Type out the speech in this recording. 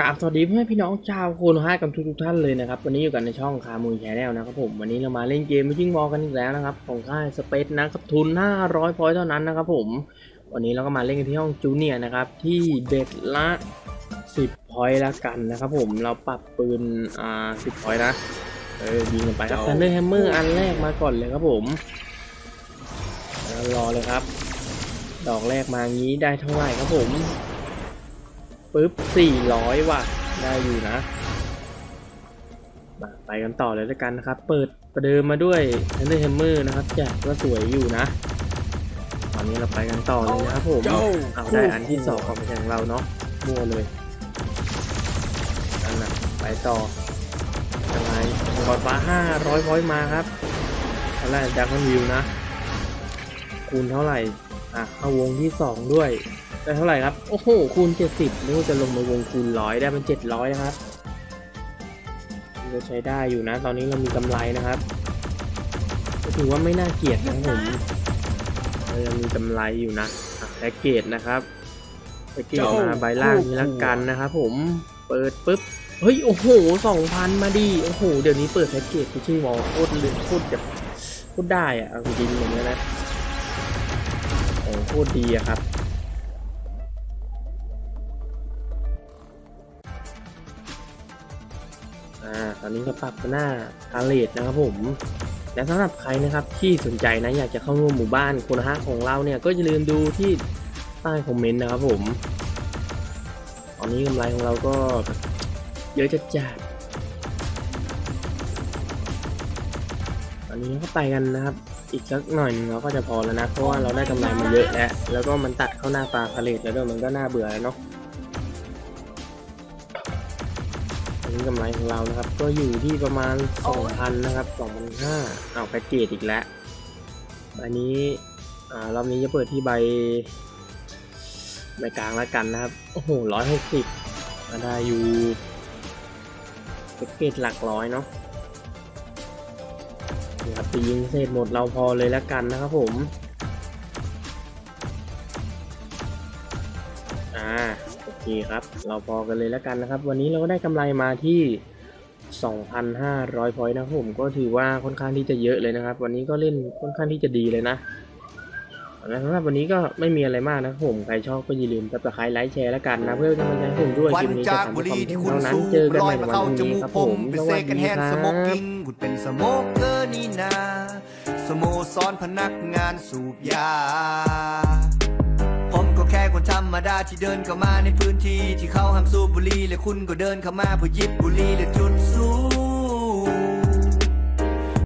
กราบสวัสดีเพื่อนพี่น้องชาวโคนห้ากับทุกทุกๆท่านเลยนะครับ วันนี้อยู่กันในช่องคามูนแชนแนลนะครับผมวันนี้เรามาเล่นเกมไม่ยิ่งวอลกันอีกแล้วนะครับ ของค่ายสเปซนะครับทุน 500พอยต์เท่านั้นนะครับผม วันนี้เราก็มาเล่นกันที่ห้องจูเนียร์นะครับที่เบ็ดละ 10พอยต์ละกันนะครับผมเราปรับปืนอ่า10พอยต์นะเออยิงกันไปครับ t ันเดอร์แฮมเมอร์อันแรกมาก่อนเลยครับผมแล้วรอเลยครับ ดอกแรกมางี้ได้เท่าไหร่ครับผม ปึ๊บสี่ร้อยว่ะ ได้อยู่นะ มาไปกันต่อเลยแล้วกันนะครับ เปิดประเดิมมาด้วย Thunder Hammer นะครับแจกก็สวยอยู่นะ ตอนนี้เราไปกันต่อเลยนะครับผม เอาได้อันที่สองของแข่งเราเนาะมั่วเลยอันน่ะไปต่อยังไงกอดฟ้าห้าร้อยพอยต์มาครับเท่าไหร่ดาร์ควิวนะ คูณเท่าไหร่ อะเข้าวงที่สองด้วย ได้เท่าไหร่ครับ โอ้โห คูณ 70นึกว่าจะลงมาวงคูณร้อยได้เป็น700 นะครับก็ใช้ได้อยู่นะ ตอนนี้เรามีกำไรนะครับก็ถือว่าไม่น่าเกลียดนะครับผมเรายังมีกำไรอยู่นะอะแพ็กเกจนะครับแพ็กเกจมาใบล่างนี้ละกันนะครับผม เปิดปุ๊บ เฮ้ย โอ้โห2,000มาดิ โอ้โห เดี๋ยวนี้เปิดแพ็กเกจชิ่งวอลโคตรลึกโคตรแบบโคตรได้อะเอาจริงๆอย่างนี้ยนะโอ้โคตรดีอะครับ อ่า ตอนนี้ก็ปรับหน้าพาเลตนะครับผม และสำหรับใครนะครับที่สนใจนะอยากจะเข้าร่วมหมู่บ้านโคนฮะของเราเนี่ยก็อย่าลืมดูที่ใต้คอมเมนต์นะครับผม ตอนนี้กำไรของเราก็เยอะจัดจัดตอนนี้ก็ไปกันนะครับ อีกสักหน่อยหนึงเราก็จะพอแล้วนะ เพราะว่าเราได้กำไรมาเยอะแล้ว แล้วก็มันตัดเข้าหน้าปลาพาเลตแล้วด้วยมันก็น่าเบื่อแล้วเนาะอันนี้กำไรของเรานะครับ ก็อยู่ที่ประมาณ 2,000 นะครับ2,500เอาแพ็กเกจอีกแล้ว อันนี้อ่ารอบนี้จะเปิดที่ใบใบกลางแล้วกันนะครับ โอ้โห160มาได้อยู่แพ็กเกจหลักร้อยเนาะ นี่ครับตียิงเศษหมดเราพอเลยแล้วกันนะครับผม อ่าโอเคครับ เราพอกันเลยแล้วกันนะครับ วันนี้เราก็ได้กำไรมาที่ 2,500พอยต์นะครับผมก็ถือว่าค่อนข้างที่จะเยอะเลยนะครับ วันนี้ก็เล่นค่อนข้างที่จะดีเลยนะ แล้วสำหรับวันนี้ก็ไม่มีอะไรมากนะครับผมใครชอบก็อย่าลืมซับสไครต์ไลค์แชร์แล้วกันนะเพื่อเป็นกำลังใจให้ผมด้วยควัคนลิปนี้จะจากทำบุให้หครี่วามเท่านั้นที่คุณสูบเจอกันลใหอม่ยในมาวันเข้าพรุ่งจนี้มูกครับผผมมเป็นสเซวัสกันดีแฮนครัสโมกบ กิ้งคุณเป็นสโมกเกอร์นี่นาสโมสรพนักงานสูบยา ผมก็แค่คนธรรมดาที่เดินเข้ามาในพื้นที่ที่เขาห้ามสูบบุหรี่และคุณก็เดินเข้ามาเพื่อหยิบบุหรี่และจุดสูบ